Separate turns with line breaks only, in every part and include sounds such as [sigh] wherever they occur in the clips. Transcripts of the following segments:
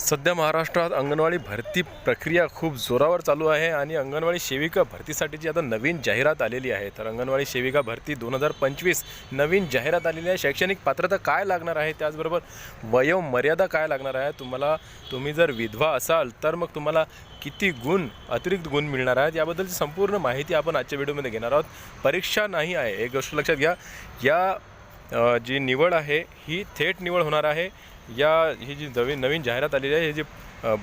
सध्या महाराष्ट्रात अंगणवाडी भरती प्रक्रिया खूप जोरावर चालू आहे आणि अंगणवाडी सेविका भरतीसाठीची आता नवीन जाहिरात आलेली आहे तर अंगणवाडी सेविका भरती दोन हजार पंचवीस नवीन जाहिरात आलेली आहे. शैक्षणिक पात्रता काय लागणार आहे? त्याचबरोबर वयोमर्यादा काय लागणार आहे? तुम्हाला तुम्ही जर विधवा असाल तर मग तुम्हाला किती गुण अतिरिक्त गुण मिळणार आहेत? याबद्दलची संपूर्ण माहिती आपण आजच्या व्हिडिओमध्ये घेणार आहोत. परीक्षा नाही आहे. एक गोष्ट लक्षात घ्या. या जी निवड आहे ही थेट निवड होणार आहे. या ही जी नवीन नवीन जाहिरात आलेली आहे हे जी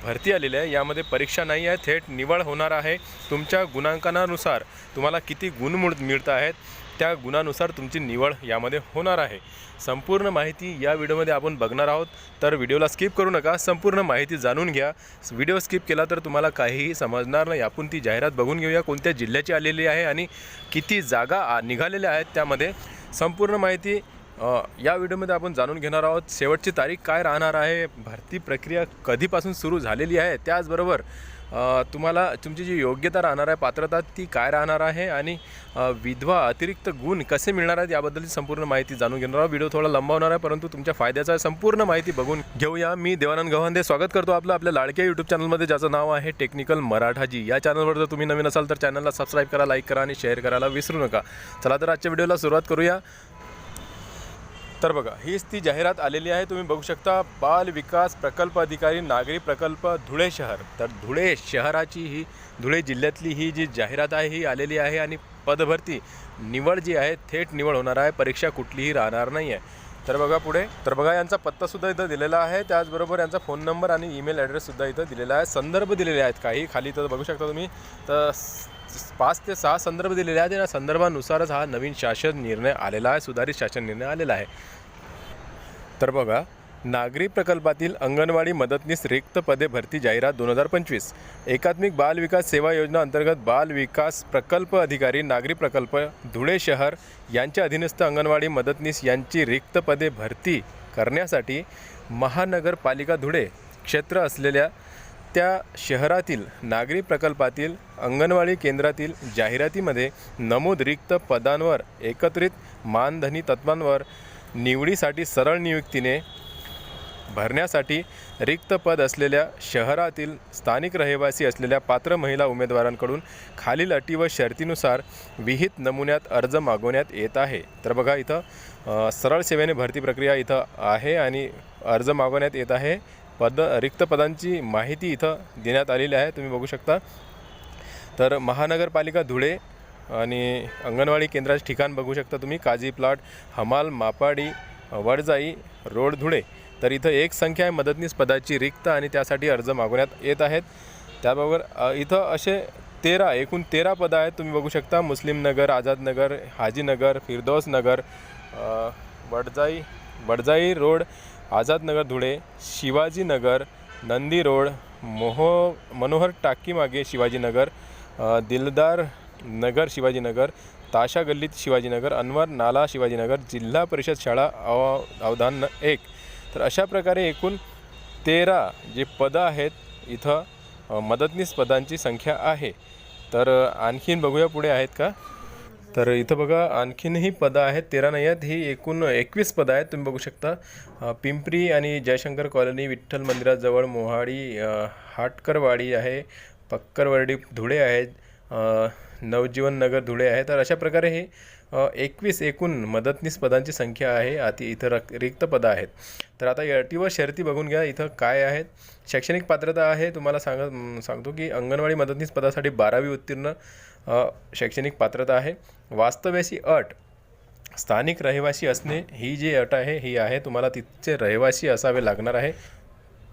भरती आलेली आहे यामध्ये परीक्षा नाही आहे थेट निवड होणार आहे. तुमच्या गुणांकनानुसार तुम्हाला किती गुण मिळ मिळत आहेत त्या गुणानुसार तुमची निवड यामध्ये होणार आहे. संपूर्ण माहिती या व्हिडिओमध्ये आपण बघणार आहोत तर व्हिडिओला स्किप करू नका संपूर्ण माहिती जाणून घ्या. व्हिडिओ स्किप केला तर तुम्हाला काहीही समजणार नाही आपण ती जाहिरात बघून घेऊया कोणत्या जिल्ह्याची आलेली आहे आणि किती जागा आ- निघालेल्या आहेत त्यामध्ये. संपूर्ण माहिती या व्हिडिओमध्ये आपण जाणून घेणार आहोत शेवटची तारीख काय राहणार आहे भरती प्रक्रिया कधीपासून सुरू झालेली आहे त्याचबरोबर तुम्हाला तुमची जी योग्यता राहणार आहे पात्रता ती काय राहणार आहे आणि विधवा अतिरिक्त गुण कसे मिळणार आहेत याबद्दलची संपूर्ण माहिती जाणून घेणार आहोत. व्हिडिओ थोडा लंबा होणार आहे परंतु तुमच्या फायद्याचा आहे. संपूर्ण माहिती बघून घेऊया. मी देवानंद गव्हांदे स्वागत करतो आपलं आपल्या लाडक्या यूट्यूब चॅनलमध्ये ज्याचं नाव आहे टेक्निकल मराठाजी. या चॅनलवर जर तुम्ही नवीन असाल तर चॅनलला सबस्क्राईब करा लाईक करा आणि शेअर करायला विसरू नका. चला तर आजच्या व्हिडिओला सुरुवात करूया. तर बघा हीच ती जाहिरात आलेली आहे. तुम्ही बघू शकता बाल विकास प्रकल्प अधिकारी नागरी प्रकल्प धुळे शहर. तर धुळे शहराची ही धुळे जिल्ह्यातली ही जी जाहिरात आहे ही आलेली आहे आणि पदभरती निवड जी आहे थेट निवड होणार आहे. परीक्षा कुठलीही राहणार नाही आहे. तर बघा पुढे. तर बघा यांचा पत्तासुद्धा इथं दिलेला आहे. त्याचबरोबर यांचा फोन नंबर आणि ईमेल ॲड्रेससुद्धा इथं दिलेला आहे. संदर्भ दिलेले आहेत काही. खाली तर बघू शकता तुम्ही. तर पाच ते सहा संदर्भ दिलेले आहेत. या संदर्भानुसारच हा नवीन शासन निर्णय आलेला आहे सुधारित शासन निर्णय आलेला आहे. तर बघा नागरी प्रकल्पातील अंगणवाडी मदतनीस रिक्त पदे भरती जाहिरात दोन हजार पंचवीस. एकात्मिक बाल विकास सेवा योजना अंतर्गत बाल विकास प्रकल्प अधिकारी नागरी प्रकल्प धुळे शहर यांच्या अधीनस्थ अंगणवाडी मदतनीस यांची रिक्त पदे भरती करण्यासाठी महानगरपालिका धुळे क्षेत्र असलेल्या त्या शहरातील नागरी प्रकल्पातील अंगणवाडी केंद्रातील जाहिरातीमध्ये नमूद रिक्त पदांवर एकत्रित मानधनी तत्वांवर निवडीसाठी सरळ नियुक्तीने भरण्यासाठी रिक्त पद असलेल्या शहरातील स्थानिक रहिवासी असलेल्या पात्र महिला उमेदवारांकडून खालील अटी व शर्तीनुसार विहित नमुन्यात अर्ज मागवण्यात येत आहे. तर बघा इथं सरळ सेवेने भरती प्रक्रिया इथं आहे आणि अर्ज मागवण्यात येत आहे. पद रिक्त पदांची माहिती इथं देण्यात आलेली आहे. तुम्ही बघू शकता. तर महानगरपालिका धुळे आणि अंगणवाडी केंद्राचे ठिकाण बघू शकता तुम्ही. काजी प्लॉट हमाल मापाडी वडजाई रोड धुळे. तर इथं एक संख्या आहे मदतनीस पदाची रिक्त आणि त्यासाठी अर्ज मागवण्यात येत आहेत. त्याबरोबर इथं असे तेरा एकूण तेरा पदं आहेत. तुम्ही बघू शकता मुस्लिम नगर आझाद नगर हाजीनगर फिरदौस नगर वडजाई वडजाई रोड आझादनगर धुळे शिवाजीनगर नंदी रोड मोहो मनोहर टाकीमागे शिवाजीनगर दिलदार नगर शिवाजीनगर ताशा गल्लीत शिवाजीनगर अनवर नाला शिवाजीनगर जिल्हा परिषद शाळा अव अवधान एक. तर अशा प्रकारे एकूण तेरा जे पदं आहेत इथं मदतनीस पदांची संख्या आहे. तर आणखीन बघूया पुढे आहेत का? तर इथं बघा आणखीनही पदं आहेत. तेरा नाही आहेत ही एकूण एकवीस पदं आहेत. तुम्ही बघू शकता. पिंपरी आणि जयशंकर कॉलनी विठ्ठल मंदिराजवळ मोहाडी हाटकरवाडी आहे पक्करवर्डी धुळे आहेत नवजीवन नगर धुळे आहे. तर अशा प्रकारे हे एकवीस एकूण मदतनीस पदांची संख्या आहे. आती इथं रक रिक्त पदं आहेत. तर आता या व शर्ती बघून घ्या इथं काय आहेत. शैक्षणिक पात्रता आहे तुम्हाला सांग सांगतो की अंगणवाडी मदतनीस पदासाठी बारावी उत्तीर्ण शैक्षणिक पात्रता आहे. वास्तव्याची अट स्थानिक रहिवासी असणे ही जी अट आहे ही आहे तुम्हाला तिथचे रहिवासी असावे लागणार आहे.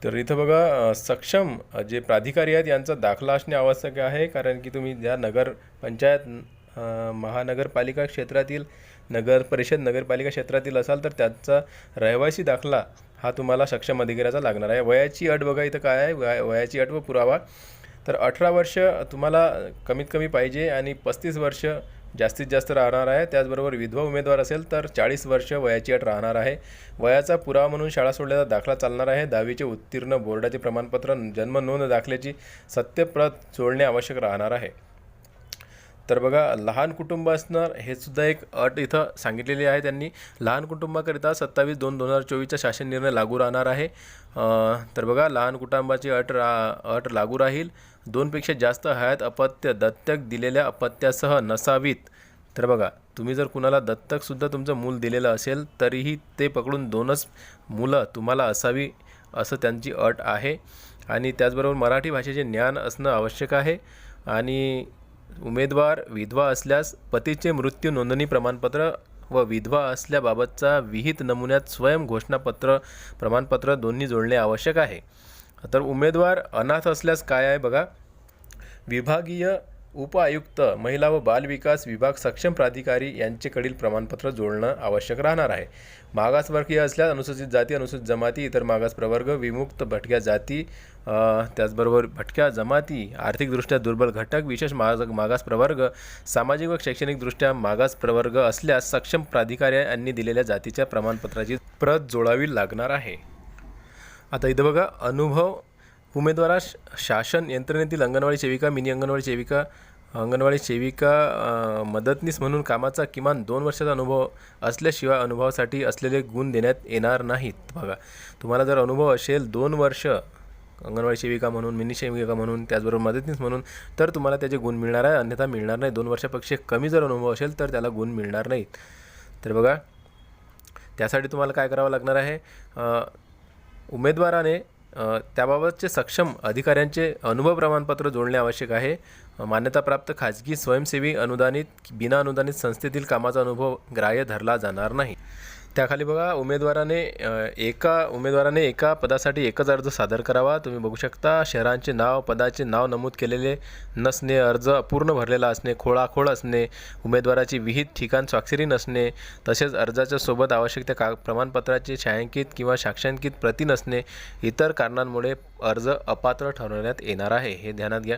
तर इथं बघा सक्षम जे प्राधिकारी आहेत यांचा दाखला असणे आवश्यक आहे कारण की तुम्ही ज्या नगर पंचायत महानगरपालिका क्षेत्रातील नगर परिषद नगरपालिका क्षेत्रातील असाल तर त्याचा रहिवासी दाखला हा तुम्हाला सक्षम अधिकाऱ्याचा लागणार आहे. वयाची अट बघा इथं काय आहे? वया वयाची अट व पुरावा. तर अठरा वर्ष तुम्हाला कमीत कमी पाहिजे आणि पस्तीस वर्ष जास्तीत जास्त राहणार आहे. त्याचबरोबर विधवा उमेदवार असेल तर चाळीस वर्ष वयाची अट राहणार आहे. वयाचा पुरावा म्हणून शाळा सोडल्याचा दाखला चालणार आहे. दहावीचे उत्तीर्ण बोर्डाचे प्रमाणपत्र जन्म नोंद दाखल्याची सत्यप्रत जोडणे आवश्यक राहणार आहे. तर बघा लहान कुटुंब असणार हे सुद्धा एक अट इथं सांगितलेली आहे त्यांनी. लहान कुटुंबाकरिता सत्तावीस दोन दोन हजार चोवीसचा शासन निर्णय लागू राहणार आहे. तर बघा लहान कुटुंबाची अट रा अट लागू राहील. दोनपेक्षा जास्त हयात अपत्य दत्तक दिलेल्या अपत्यासह नसावीत. तर बघा तुम्ही जर कुणाला दत्तकसुद्धा तुमचं मूल दिलेलं असेल तरीही ते पकडून दोनच मुलं तुम्हाला असावी असं त्यांची अट आहे. आणि त्याचबरोबर मराठी भाषेचे ज्ञान असणं आवश्यक आहे. आणि उमेदवार विधवा असल्यास पतीचे मृत्यू नोंदणी प्रमाणपत्र व विधवा असल्याबाबतचा विहित नमुन्यात स्वयं घोषणापत्र प्रमाणपत्र दोन्ही जोडणे आवश्यक आहे. तर उमेदवार अनाथ असल्यास काय आहे बघा? विभागीय उपआयुक्त महिला व बालविकास विभाग सक्षम प्राधिकारी यांचेकडील प्रमाणपत्र जोडणं आवश्यक राहणार आहे. मागासवर्गीय असल्यास अनुसूचित जाती अनुसूचित जमाती इतर मागास प्रवर्ग विमुक्त भटक्या जाती त्याचबरोबर भटक्या जमाती आर्थिकदृष्ट्या दुर्बल घटक विशेष माग मागास प्रवर्ग सामाजिक व शैक्षणिकदृष्ट्या मागास प्रवर्ग असल्यास सक्षम प्राधिकाऱ्यांनी दिलेल्या जातीच्या प्रमाणपत्राची प्रत जोडावी लागणार आहे. आता इथं बघा अनुभव उमेदवारास शासन यंत्रणेतील अंगणवाडी सेविका मिनी अंगणवाडी सेविका अंगणवाडी सेविका मदतनीस म्हणून कामाचा किमान दोन वर्षाचा अनुभव असल्याशिवाय अनुभवासाठी असलेले गुण देण्यात येणार नाहीत. बघा तुम्हाला जर अनुभव असेल दोन वर्ष अंगणवाडी सेविका म्हणून मिनी सेविका म्हणून त्याचबरोबर मदतनीस म्हणून तर तुम्हाला त्याचे गुण मिळणार आहे. अन्यथा मिळणार नाही. दोन वर्षापेक्षा कमी जर अनुभव असेल तर त्याला गुण मिळणार नाहीत. तर बघा त्यासाठी तुम्हाला काय करावं लागणार आहे? उमेदवाराने त्याबाबतचे सक्षम अधिकाऱ्यांचे अनुभव प्रमाणपत्र जोडणे आवश्यक आहे. मान्यताप्राप्त खाजगी स्वयंसेवी अनुदानित बिना अनुदानित संस्थेतील कामाचा अनुभव ग्राह्य धरला जाणार नाही. त्याखाली बघा उमेदवाराने एका उमेदवाराने एका पदासाठी एकच अर्ज सादर करावा. तुम्ही बघू शकता शहरांचे नाव पदाचे नाव नमूद केलेले नसणे अर्ज अपूर्ण भरलेला असणे खोळाखोळ असणे उमेदवाराची विहित ठिकाण स्वाक्षरी नसणे तसेच अर्जाच्या सोबत आवश्यक त्या का प्रमाणपत्राचे छायांकित किंवा साक्षांकित प्रती नसणे इतर कारणांमुळे अर्ज अपात्र ठरवण्यात येणार आहे. हे ध्यानात घ्या.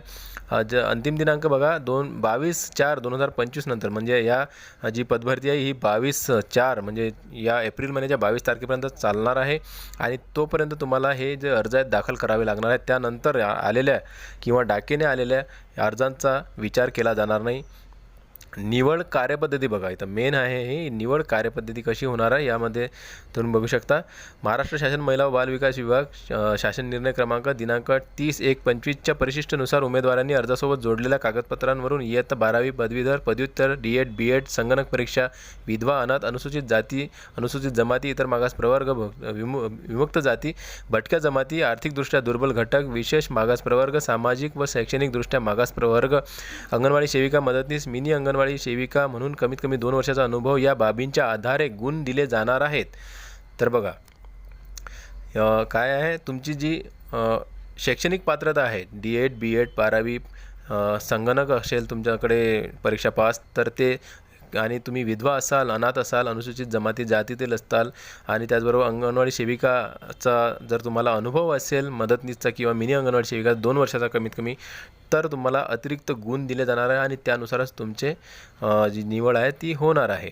ज अंतिम दिनांक बघा दोन बावीस चार दोन हजार पंचवीस नंतर म्हणजे या जी पदभरती आहे ही बावीस चार म्हणजे या एप्रिल महिन्याच्या बावीस तारखेपर्यंत चालणार आहे आणि तोपर्यंत तुम्हाला हे जे अर्ज आहेत दाखल करावे लागणार आहेत. त्यानंतर आलेल्या किंवा डाकेने आलेल्या अर्जांचा विचार केला जाणार नाही. निवड कार्यपद्धती बघा. इथं मेन आहे ही. निवड कार्यपद्धती कशी होणार आहे यामध्ये तुम्ही बघू शकता. महाराष्ट्र शासन महिला व बाल विकास विभाग शासन निर्णय क्रमांक दिनांक तीस एक पंचवीसच्या परिशिष्टनुसार उमेदवारांनी अर्जासोबत जोडलेल्या कागदपत्रांवरून इयत्ता बारावी पदवीधर पदव्युत्तर डी एड बी एड संगणक परीक्षा विधवा अनाथ अनुसूचित जाती अनुसूचित जमाती इतर मागास प्रवर्ग भ- विमु विमुक्त जाती भटक्या जमाती आर्थिकदृष्ट्या दुर्बल घटक विशेष मागास प्रवर्ग सामाजिक व शैक्षणिकदृष्ट्या मागास प्रवर्ग अंगणवाडी सेविका मदतनीस मिनी अंगणवाडी सेविका म्हणून कमीत कमी दोन वर्षाचा अनुभव या बाबींच्या आधारे गुण दिले जाणार आहेत. तर बघा काय आहे? तुमची जी शैक्षणिक पात्रता आहे डी एड बी एड बारावी संगणक असेल तुमच्याकडे परीक्षा पास तर ते आणि तुम्ही विधवा असाल अनाथ असाल अनुसूचित जमाती जातीतील असताल आणि त्याचबरोबर अंगणवाडी सेविकाचा जर तुम्हाला अनुभव असेल मदतनीसचा किंवा मिनी अंगणवाडी सेविका दोन वर्षाचा कमीत कमी तर तुम्हाला अतिरिक्त गुण दिले जाणार आहे आणि त्यानुसारच तुमचे जी निवड आहे ती होणार आहे.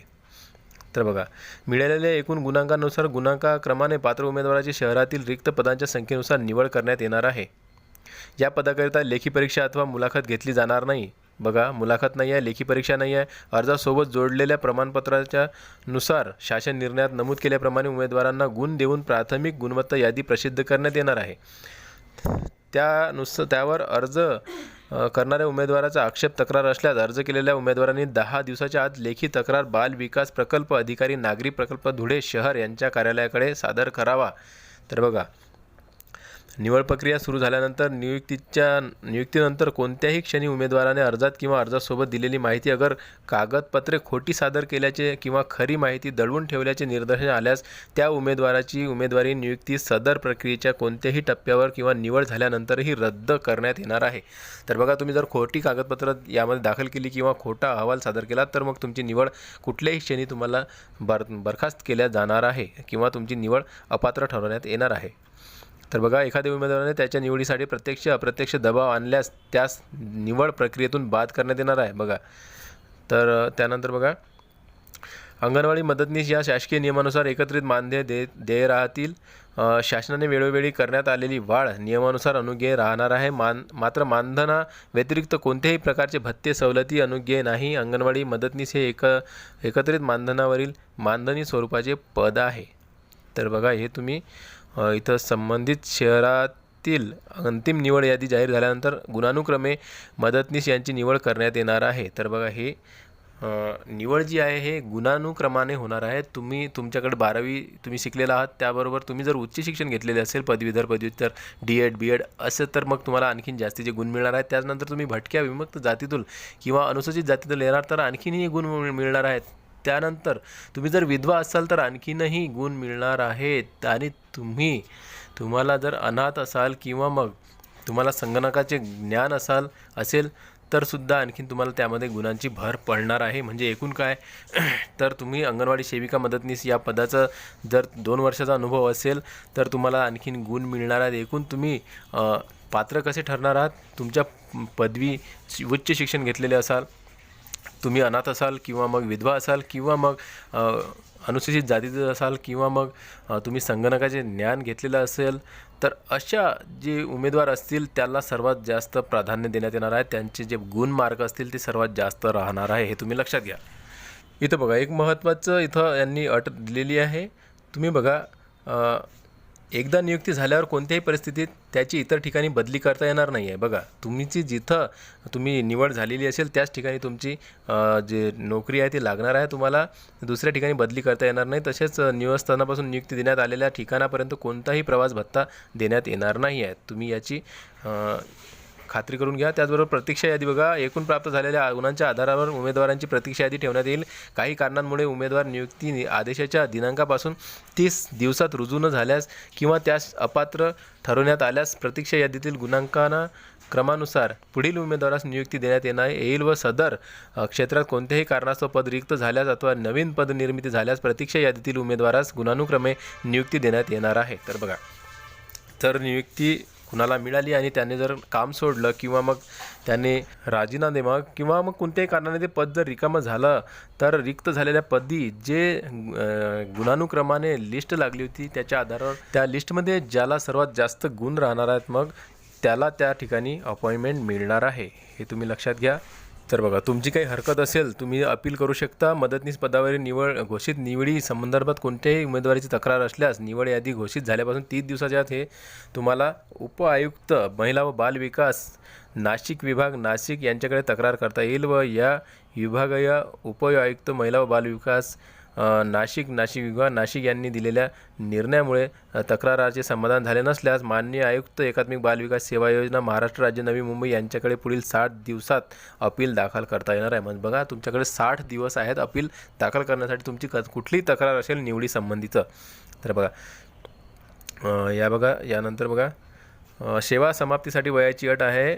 तर बघा मिळालेल्या एकूण गुणांकानुसार गुणांकाक्रमाने पात्र उमेदवाराची शहरातील रिक्त पदांच्या संख्येनुसार निवड करण्यात येणार आहे. या पदाकरिता लेखी परीक्षा अथवा मुलाखत घेतली जाणार नाही. बघा मुलाखत नाही आहे लेखी परीक्षा नाही आहे. अर्जासोबत जोडलेल्या प्रमाणपत्राच्या नुसार शासन निर्णयात नमूद केल्याप्रमाणे उमेदवारांना गुण देऊन प्राथमिक गुणवत्ता यादी प्रसिद्ध करण्यात येणार आहे. त्यानुस त्यावर अर्ज करणाऱ्या उमेदवाराचा आक्षेप तक्रार असल्यास अर्ज केलेल्या उमेदवारांनी दहा दिवसाच्या आत लेखी तक्रार बाल विकास प्रकल्प अधिकारी नागरी प्रकल्प धुळे शहर यांच्या कार्यालयाकडे सादर करावा. तर बघा निवड प्रक्रिया सुरू झाल्यानंतर नियुक्तीच्या नियुक्तीनंतर कोणत्याही क्षणी उमेदवाराने अर्जात किंवा अर्जासोबत दिलेली माहिती अगर कागदपत्रे खोटी सादर केल्याचे किंवा खरी माहिती दडवून ठेवल्याचे निदर्शन आल्यास त्या उमेदवाराची उमेदवारी नियुक्ती सदर प्रक्रियेच्या कोणत्याही टप्प्यावर किंवा निवड झाल्यानंतरही रद्द करण्यात येणार आहे. तर बघा तुम्ही जर खोटी कागदपत्र यामध्ये दाखल केली किंवा खोटा अहवाल सादर केला तर मग तुमची निवड कुठल्याही क्षणी तुम्हाला बर बरखास्त केल्या जाणार आहे किंवा तुमची निवड अपात्र ठरवण्यात येणार आहे. तर बघा एखाद्या उमेदवाराने त्याच्या निवडीसाठी प्रत्यक्ष अप्रत्यक्ष दबाव आणल्यास त्यास निवड प्रक्रियेतून बाद करण्यात येणार आहे. बघा. तर त्यानंतर बघा. अंगणवाडी मदतनीस या शासकीय नियमानुसार एकत्रित मानधे दे देय राहतील. शासनाने वेळोवेळी करण्यात आलेली वाढ नियमानुसार अनुज्ञेय राहणार आहे. मान मात्र मानधना व्यतिरिक्त कोणत्याही प्रकारचे भत्ते सवलती अनुज्ञेय नाही. अंगणवाडी मदतनीस हे एक एकत्रित मानधनावरील मानधनी स्वरूपाचे पद आहे. तर बघा हे तुम्ही इथं संबंधित शहरातील अंतिम निवड यादी जाहीर झाल्यानंतर गुणानुक्रमे मदतनीस यांची निवड करण्यात येणार आहे. तर बघा हे निवड जी आहे हे गुणानुक्रमाने होणार आहे. तुम्ही तुमच्याकडे बारावी तुम्ही शिकलेला आहात त्याबरोबर तुम्ही जर उच्च शिक्षण घेतलेले असेल पदवीधर पदव्युत्तर डी एड बी एड असं तर मग तुम्हाला आणखीन जास्तीचे गुण मिळणार आहेत त्यानंतर तुम्ही भटक्या विमुक्त जातीतून किंवा अनुसूचित जातीतून येणार तर आणखीनही गुण मिळणार आहेत. त्यानंतर तुम्ही जर विधवा असाल तर आणखीनही गुण मिळणार आहेत. आणि तुम्ही तुम्हाला जर अनाथ असाल किंवा मग तुम्हाला संगणकाचे ज्ञान असाल असेल तर सुद्धा आणखीन तुम्हाला त्यामध्ये गुणांची भर पडणार आहे. म्हणजे एकूण काय? [clears throat] तर तुम्ही अंगणवाडी सेविका मदतनीस या पदाचं जर दोन वर्षाचा अनुभव असेल तर तुम्हाला आणखीन गुण मिळणार आहेत. एकूण तुम्ही पात्र कसे ठरणार आहात? तुमच्या पदवी उच्च शिक्षण घेतलेले असाल तुम्ही अनाथ असाल किंवा मग विधवा असाल किंवा मग अनुसूचित जातीचे असाल किंवा मग तुम्ही संगणकाचे ज्ञान घेतलेलं असेल तर अशा जे उमेदवार असतील त्याला सर्वात जास्त प्राधान्य देण्यात येणार आहे. त्यांचे जे गुण मार्ग असतील ते सर्वात जास्त राहणार आहे हे तुम्ही लक्षात घ्या. इथं बघा एक महत्त्वाचं इथं यांनी अट दिलेली आहे. तुम्ही बघा एकदा नियुक्ती झाल्यावर कोणत्याही परिस्थितीत त्याची इतर ठिकाणी बदली करता येणार नाही आहे बघा तुमची जिथं तुम्ही निवड झालेली असेल त्याच ठिकाणी तुमची जे नोकरी आहे ती लागणार आहे. तुम्हाला दुसऱ्या ठिकाणी बदली करता येणार नाही. तसेच निवासस्थानापासून नियुक्ती देण्यात आलेल्या ठिकाणापर्यंत कोणताही प्रवास भत्ता देण्यात येणार नाही आहे तुम्ही याची खात्री करून घ्या. त्याचबरोबर प्रतीक्षा यादी बघा. एकूण प्राप्त झालेल्या गुणांच्या आधारावर उमेदवारांची प्रतीक्षा यादी ठेवण्यात येईल. काही कारणांमुळे उमेदवार नियुक्ती आदेशाच्या दिनांकापासून तीस दिवसात रुजू न झाल्यास किंवा त्यास अपात्र ठरवण्यात आल्यास प्रतीक्षा यादीतील गुणांकांना क्रमानुसार पुढील उमेदवारास नियुक्ती देण्यात येणार येईल व सदर क्षेत्रात कोणत्याही कारणास्तव पद रिक्त झाल्यास अथवा नवीन पद निर्मिती झाल्यास प्रतीक्षा यादीतील उमेदवारास गुणानुक्रमे नियुक्ती देण्यात येणार आहे. तर बघा. तर नियुक्ती कुणाला मिळाली आणि त्याने जर काम सोडलं किंवा मग त्याने राजीनामा किंवा मग कोणत्याही कारणाने ते पद जर रिकामं झालं तर रिक्त झालेल्या पदी जे गुणानुक्रमाने लिस्ट लागली होती त्याच्या आधारावर त्या लिस्टमध्ये ज्याला सर्वात जास्त गुण राहणार आहेत मग त्याला त्या ठिकाणी अपॉइंटमेंट मिळणार आहे. हे तुम्ही लक्षात घ्या. तर बघा तुमची काही हरकत असेल तुम्ही अपील करू शकता. मदतनीस पदावरील निवड घोषित निवडी संदर्भात कोणत्याही उमेदवारीची तक्रार असल्यास निवड यादी घोषित झाल्यापासून तीस दिवसाच्या आत हे तुम्हाला उपआयुक्त महिला व बाल विकास नाशिक विभाग नाशिक यांच्याकडे तक्रार करता येईल व या विभागीय उपआयुक्त महिला व बाल विकास नाशिक नाशिक विभाग नाशिक यांनी दिलेल्या निर्णयामुळे तक्राराचे समाधान झाले नसल्यास माननीय आयुक्त एकात्मिक बालविकास सेवा योजना महाराष्ट्र राज्य नवी मुंबई यांच्याकडे पुढील साठ दिवसात अपील दाखल करता येणार आहे. म्हणजे बघा तुमच्याकडे साठ दिवस आहेत अपील दाखल करण्यासाठी तुमची क कुठलीही तक्रार असेल निवडी संबंधीचं. तर बघा या बघा यानंतर बघा सेवा समाप्तीसाठी वयाची अट आहे.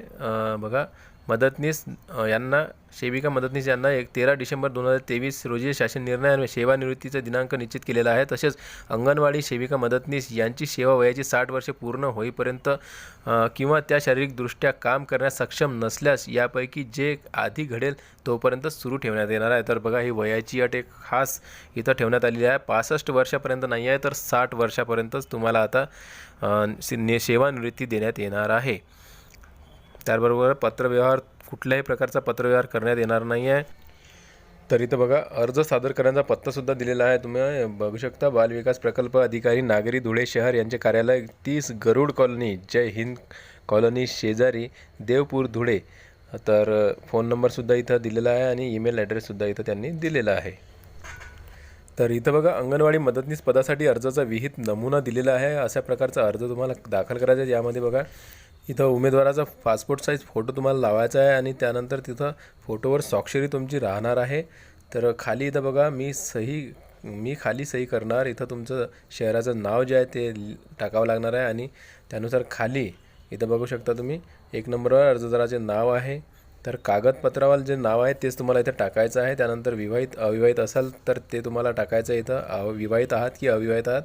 बघा मदतनीस यांना सेविका मदतनीस यांना एक तेरा डिसेंबर दोन हजार तेवीस रोजी शासन निर्णयाने सेवानिवृत्तीचा दिनांक निश्चित केलेला आहे. तसेच अंगणवाडी सेविका मदतनीस यांची सेवा वयाची साठ वर्षे पूर्ण होईपर्यंत किंवा त्या शारीरिकदृष्ट्या काम करण्यास सक्षम नसल्यास यापैकी जे आधी घडेल तोपर्यंत सुरू ठेवण्यात येणार आहे. तर बघा ही वयाची अट एक खास इथं ठेवण्यात आलेली आहे. पासष्ट वर्षापर्यंत नाही आहे तर साठ वर्षापर्यंतच तुम्हाला आता ने- सेवानिवृत्ती देण्यात येणार आहे. त्याचबरोबर पत्रव्यवहार कुठल्याही प्रकारचा पत्रव्यवहार करण्यात येणार नाही आहे तर इथं बघा अर्ज सादर करण्याचा पत्तासुद्धा दिलेला आहे. तुम्ही बघू शकता बालविकास प्रकल्प अधिकारी नागरी धुळे शहर यांचे कार्यालय तीस गरुड कॉलनी जय हिंद कॉलनी शेजारी देवपूर धुळे. तर फोन नंबरसुद्धा इथं दिलेला आहे आणि ईमेल ॲड्रेससुद्धा इथं त्यांनी दिलेला आहे. तर इथं बघा अंगणवाडी मदतनीस पदासाठी अर्जाचा विहित नमुना दिलेला आहे. अशा प्रकारचा अर्ज तुम्हाला दाखल करायचा आहे. यामध्ये बघा इथं उमेदवाराचा पासपोर्ट साईज फोटो तुम्हाला लावायचा आहे आणि त्यानंतर तिथं फोटोवर स्वाक्षरी तुमची राहणार आहे. तर खाली इथं बघा मी सही मी खाली सही करणार. इथं तुमचं शहराचं नाव जे आहे ते टाकावं लागणार आहे आणि त्यानुसार खाली इथं बघू शकता तुम्ही एक नंबरवर अर्जदाराचे नाव आहे. तर कागदपत्रावर जे नाव आहे तेच तुम्हाला इथं टाकायचं आहे. त्यानंतर विवाहित अविवाहित असाल तर ते तुम्हाला टाकायचं आहे इथं. अ विवाहित आहात की अविवाहित आहात?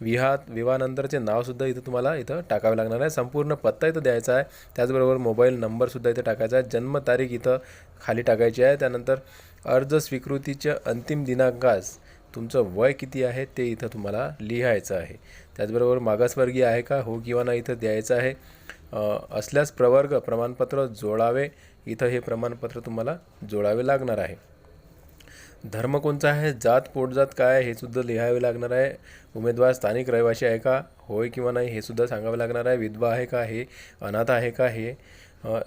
विहात विवाहानंतरचे नावसुद्धा इथं तुम्हाला इथं टाकावे लागणार आहे. संपूर्ण पत्ता इथं द्यायचा आहे. त्याचबरोबर मोबाईल नंबरसुद्धा इथं टाकायचा आहे. जन्मतारीख इथं खाली टाकायची आहे. त्यानंतर अर्ज स्वीकृतीच्या अंतिम दिनांकास तुमचं वय किती आहे ते इथं तुम्हाला लिहायचं आहे. त्याचबरोबर मागासवर्गीय आहे का हो किंवा नाही इथं द्यायचं आहे. असल्यास प्रवर्ग प्रमाणपत्र जोडावे. इथं हे प्रमाणपत्र तुम्हाला जोडावे लागणार आहे. धर्म कोणचा आहे? जात पोटजात काय आहे? हे सुद्धा लिहावे लागणार आहे. उमेदवार स्थानिक रहिवासी आहे का? होय किंवा नाही हे सुद्धा सांगावं लागणार आहे. विधवा आहे का हे? अनाथ आहे का हे?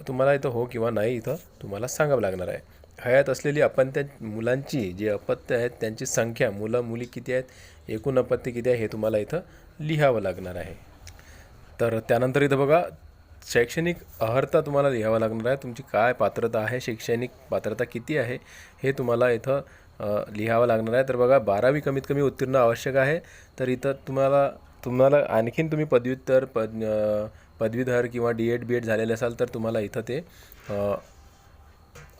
तुम्हाला इथं हो किंवा नाही इथं तुम्हाला सांगावं लागणार आहे. हयात असलेली अपत्य मुलांची जे अपत्य आहेत त्यांची संख्या मुलं मुली किती आहेत? एकूण अपत्य किती आहे हे तुम्हाला इथं लिहावं लागणार आहे. तर त्यानंतर इथं बघा शैक्षणिक अर्हता तुम्हाला लिहावं लागणार आहे. तुमची काय पात्रता आहे? शैक्षणिक पात्रता किती आहे? हे तुम्हाला इथं लिहावं लागणार आहे. तर बघा बारावी कमीत कमी उत्तीर्ण आवश्यक आहे. तर इथं तुम्हाला तुम्हाला आणखीन तुम्ही पदव्युत्तर पद पदवीधर किंवा डी एड बी एड झालेले असाल तर तुम्हाला इथं ते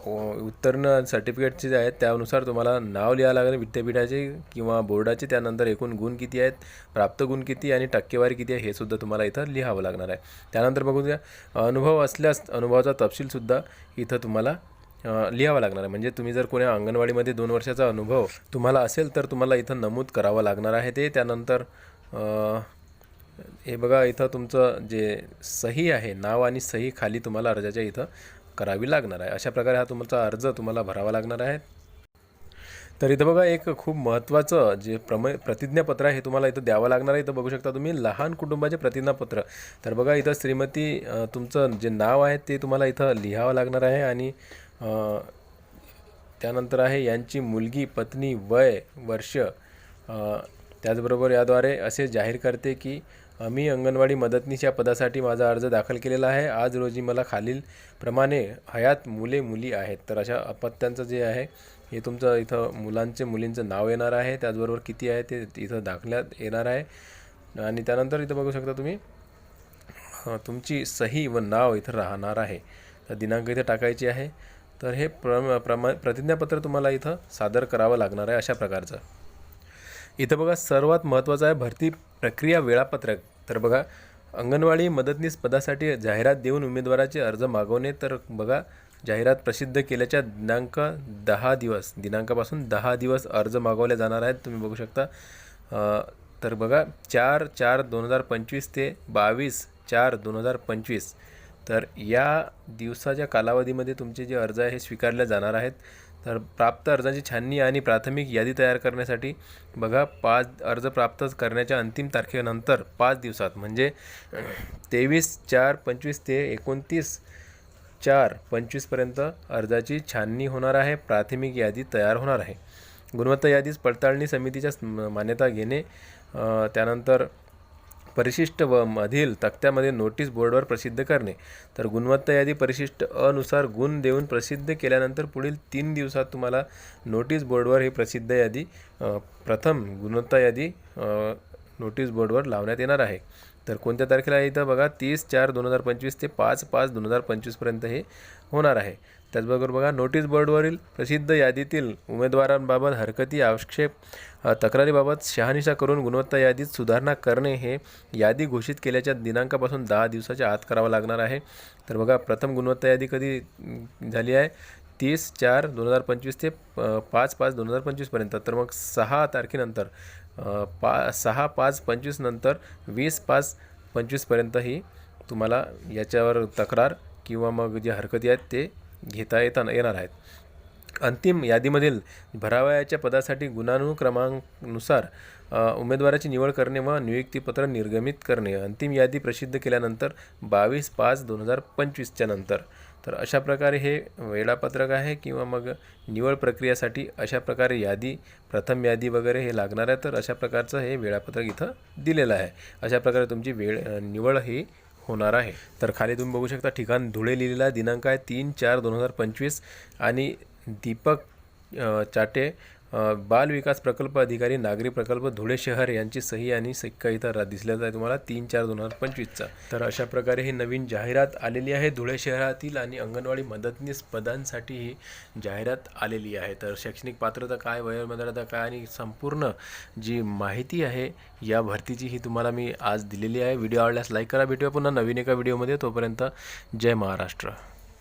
उत्तीर्ण सर्टिफिकेटचे जे आहेत त्यानुसार तुम्हाला नाव लिहावं लागेल. विद्यापीठाचे किंवा बोर्डाचे त्यानंतर एकूण गुण किती आहेत प्राप्त गुण किती आणि टक्केवारी किती आहे हे सुद्धा तुम्हाला इथं लिहावं लागणार आहे. त्यानंतर बघू द्या अनुभव असल्यास अनुभवाचा तपशीलसुद्धा इथं तुम्हाला लिहावा लागणार आहे. म्हणजे तुम्ही जर कोण्या अंगणवाडीमध्ये दोन वर्षाचा अनुभव तुम्हाला असेल तर तुम्हाला इथं नमूद करावं लागणार आहे ते. त्यानंतर हे बघा इथं तुमचं जे सही आहे नाव आणि सही खाली तुम्हाला अर्जाच्या इथं करावी लागणार आहे. अशा प्रकारे हा तुमचा अर्ज तुम्हाला भरावा लागणार आहे. तर इथं बघा एक खूप महत्त्वाचं जे प्रम प्रतिज्ञापत्र आहे हे तुम्हाला इथं द्यावं लागणार आहे. इथं बघू शकता तुम्ही लहान कुटुंबाचे प्रतिज्ञापत्र. तर बघा इथं श्रीमती तुमचं जे नाव आहे ते तुम्हाला इथं लिहावं लागणार आहे. आणि त्यानंतर आहे यांची मुलगी पत्नी वय वर्ष. त्याचबरोबर याद्वारे असे जाहीर करते की मी अंगणवाडी मदतनीस या पदासाठी माझा अर्ज दाखल केलेला आहे. आज रोजी मला खालील प्रमाणे हयात मुले मुली आहेत. तर अशा अपत्यांचं जे आहे हे तुमचं इथं मुलांचे मुलींचं नाव येणार आहे. त्याचबरोबर किती आहे ते इथं दाखल्यात येणार आहे. आणि त्यानंतर इथं बघू शकता तुम्ही तुमची सही व नाव इथं राहणार आहे. तर दिनांक इथं टाकायची आहे. तर हे प्रम प्रमा प्रतिज्ञापत्र तुम्हाला इथं सादर करावं लागणार आहे अशा प्रकारचं. इथं बघा सर्वात महत्त्वाचं आहे भरती प्रक्रिया वेळापत्रक. तर बघा अंगणवाडी मदतनीस पदासाठी जाहिरात देऊन उमेदवाराचे अर्ज मागवणे तर बघा जाहिरात प्रसिद्ध केल्याच्या दिनांक दहा दिवस दिनांकापासून दहा दिवस अर्ज मागवले जाणार आहेत तुम्ही बघू शकता. तर बघा चार चार दोन हजार पंचवीस ते बावीस चार दोन हजार पंचवीस. तर या दिवसाच्या कालावधीमध्ये तुमचे जे अर्ज आहे हे स्वीकारले जाणार आहेत. तर प्राप्त अर्जांची छाननी आणि प्राथमिक यादी तयार करण्यासाठी बघा पाच अर्ज प्राप्त करण्याच्या अंतिम तारखेनंतर पाच दिवसात म्हणजे तेवीस चार पंचवीस ते एकोणतीस चार पंचवीसपर्यंत अर्जाची छाननी होणार आहे प्राथमिक यादी तयार होणार आहे. गुणवत्ता यादीस पडताळणी समितीच्या मान्यता घेणे त्यानंतर परिशिष्ट व मधील तक्त्यामध्ये नोटीस बोर्डवर प्रसिद्ध करणे. तर गुणवत्ता यादी परिशिष्ट अनुसार गुण देऊन प्रसिद्ध केल्यानंतर पुढील तीन दिवसात तुम्हाला नोटीस बोर्डवर ही प्रसिद्ध यादी प्रथम गुणवत्ता यादी नोटीस बोर्डवर लावण्यात येणार आहे. तर कोणत्या तारखेला इथं बघा तीस चार दोन हजार पंचवीस ते पाच पाच दोन हजार पंचवीसपर्यंत हे होणार आहे. त्याचबरोबर बघा नोटीस बोर्डवरील प्रसिद्ध यादीतील उमेदवारांबाबत हरकती आक्षेप तक्रारीबाबत शहानिशा करून गुणवत्ता यादीत सुधारणा करणे हे यादी घोषित केल्याच्या दिनांकापासून दहा दिवसाच्या आत करावं लागणार आहे. तर बघा प्रथम गुणवत्ता यादी कधी झाली आहे? तीस चार दोन हजार पंचवीस ते पाच पाच दोन हजार पंचवीसपर्यंत तर मग सहा तारखेनंतर पा सहा पाच पंचवीस नंतर वीस पाच पंचवीसपर्यंत ही तुम्हाला याच्यावर तक्रार किंवा मग जे हरकती आहेत ते घेता येता येणार आहेत. अंतिम यादीमधील भरावयाच्या पदासाठी गुणानुक्रमांनुसार उमेदवाराची निवड करणे व नियुक्तीपत्र निर्गमित करणे. अंतिम यादी प्रसिद्ध केल्यानंतर बावीस पाच दोन हजार पंचवीसच्या नंतर. तर अशा प्रकारे हे वेळापत्रक आहे किंवा मग निवड प्रक्रियासाठी अशा प्रकारे यादी प्रथम यादी वगैरे हे लागणार आहे तर अशा प्रकारचं हे वेळापत्रक इथं दिलेलं आहे. अशा प्रकारे तुमची वेळ निवड ही होणार आहे. तर खाली तुम्ही बघू शकता ठिकाण धुळे लिहिलेला दिनांक आहे तीन चार दोन हजार पंचवीस. आणि दीपक चाटे बाल विकास प्रकल्प अधिकारी नागरी प्रकल्प धुळे शहर यांची सही आणि सिक्का इथं रा- दिसल्याच आहे. तुम्हाला तीन चार दोन हजार पंचवीसचा. तर अशा प्रकारे ही नवीन जाहिरात आलेली आहे. धुळे शहरातील आणि अंगणवाडी मदतनीस पदांसाठी ही जाहिरात आलेली आहे. तर शैक्षणिक पात्रता काय वयोमर्यादा काय आणि संपूर्ण जी माहिती आहे या भरतीची ही तुम्हाला मी आज दिलेली आहे. व्हिडिओ आवडल्यास लाईक करा. भेटूया पुन्हा नवीन एका व्हिडिओमध्ये. तोपर्यंत जय महाराष्ट्र.